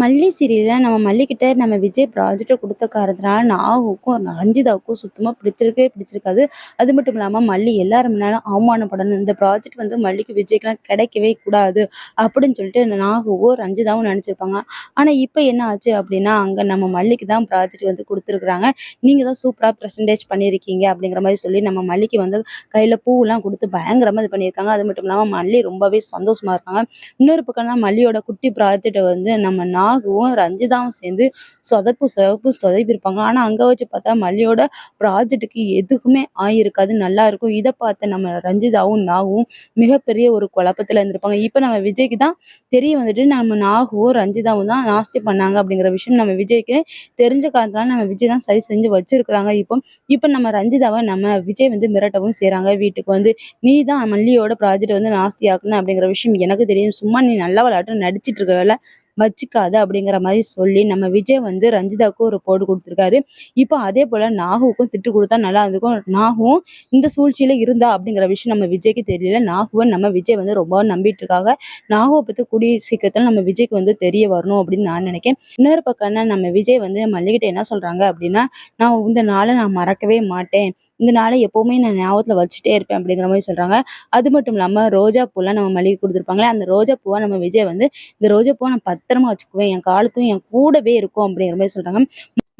மல்லி சீரியலில் நம்ம மல்லிக்கிட்ட நம்ம விஜய் ப்ராஜெக்ட்டை கொடுத்த காரணத்தினால நாகுக்கும் ரஞ்சிதாவுக்கும் சுத்தமாக பிடிச்சிருக்கவே பிடிச்சிருக்காது. அது மட்டும் இல்லாமல் மல்லி எல்லாரும் முன்னாலும் அவமானப்படணும். இந்த ப்ராஜெக்ட் வந்து மல்லிக்கு விஜய்க்கெலாம் கிடைக்கவே கூடாது அப்படின்னு சொல்லிட்டு நாகுவோ ரஞ்சிதாவும் நினச்சிருப்பாங்க. ஆனால் இப்போ என்ன ஆச்சு அப்படின்னா அங்கே நம்ம மல்லிக்கு தான் ப்ராஜெக்ட் வந்து கொடுத்துருக்குறாங்க. நீங்கள் தான் சூப்பராக ப்ரெசன்டேஜ் பண்ணியிருக்கீங்க அப்படிங்கிற மாதிரி சொல்லி நம்ம மல்லிக்கு வந்து கையில் பூவெல்லாம் கொடுத்து பயங்கரமாக இது பண்ணியிருக்காங்க. அது மட்டும் இல்லாமல் மல்லி ரொம்பவே சந்தோஷமாக இருக்காங்க. இன்னொரு பக்கம்னா மல்லியோட குட்டி ப்ராஜெக்டை வந்து நம்ம நாகுவும் ரஞ்சிதாவும் சேர்ந்து சொதப்பு சொதப்பு சொதப்பிருப்பாங்க ஆனால் அங்கே வச்சு பார்த்தா மல்லியோட ப்ராஜெக்ட்டுக்கு எதுக்குமே ஆயிருக்காது. நல்லா இருக்கும். இதை பார்த்த நம்ம ரஞ்சிதாவும் நாகுவும் மிகப்பெரிய ஒரு குழப்பத்தில் இருந்திருப்பாங்க. இப்போ நம்ம விஜய்க்கு தான் தெரிய வந்துட்டு நம்ம நாகுவும் ரஞ்சிதாவும் தான் நாஸ்தி பண்ணாங்க அப்படிங்கிற விஷயம் நம்ம விஜய்க்கு தெரிஞ்ச காலத்துல நம்ம விஜய் தான் சரி செஞ்சு வச்சிருக்கிறாங்க. இப்போ இப்போ நம்ம ரஞ்சிதாவை நம்ம விஜய் வந்து மிரட்டவும் செய்கிறாங்க வீட்டுக்கு வந்து நீ தான் மல்லியோட ப்ராஜெக்ட் வந்து நாஸ்தி ஆக்கணும் அப்படிங்கிற விஷயம் எனக்கு தெரியும். சும்மா நீ நல்ல விளையாட்டு நடிச்சிட்டு இருக்க வேலை வச்சுக்காத அப்படிங்கிற மாதிரி சொல்லி நம்ம விஜய் வந்து ரஞ்சிதாவுக்கும் ஒரு போடு கொடுத்துருக்காரு. இப்போ அதே போல் நாகுவுக்கும் திட்டு கொடுத்தா நல்லா இருந்திருக்கும். நாகுவும் இந்த சூழ்ச்சியில் இருந்தா அப்படிங்கிற விஷயம் நம்ம விஜய்க்கு தெரியல. நாகுவை நம்ம விஜய் வந்து ரொம்ப நம்பிட்டு இருக்காங்க. நாகுவை பற்றி கூடிய சீக்கிரத்தில் நம்ம விஜய்க்கு வந்து தெரிய வரணும் அப்படின்னு நான் நினைக்கிறேன். இன்னொரு பக்கம்னா நம்ம விஜய் வந்து மல்லிகிட்ட என்ன சொல்கிறாங்க அப்படின்னா நான் இந்த நாளை நான் மறக்கவே மாட்டேன். இந்த நாளை எப்போவுமே நான் ஞாபகத்தில் வச்சுட்டே இருப்பேன் அப்படிங்கிற மாதிரி சொல்கிறாங்க அது மட்டும் இல்லாமல் ரோஜா பூலாம் நம்ம மல்லிகை கொடுத்துருப்பாங்களே அந்த ரோஜா பூவை நம்ம விஜய் வந்து இந்த ரோஜா பூவை நான் பத்திரமா வச்சுக்குவேன். என் காலத்தும் என் கூடவே இருக்கும் அப்படிங்கிற மாதிரி சொல்கிறாங்க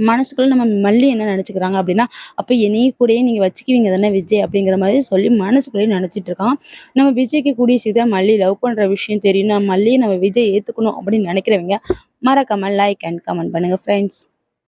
மனசுக்குள்ள நம்ம மல்லி என்ன நினச்சிக்கிறாங்க அப்படின்னா அப்போ என்னையே கூடயே நீங்கள் வச்சுக்குவீங்க தானே விஜய் அப்படிங்கிற மாதிரி சொல்லி மனசுக்குள்ளேயே நினச்சிட்டு இருக்கான். நம்ம விஜய்க்கு கூடிய சீக்கிரம் மல்லி லவ் பண்ணுற விஷயம் தெரியும். நம்ம மல்லியை நம்ம விஜய் ஏற்றுக்கணும் அப்படின்னு நினைக்கிறவங்க மறக்காமல் லைக் அண்ட் கமெண்ட் பண்ணுங்கள் ஃப்ரெண்ட்ஸ்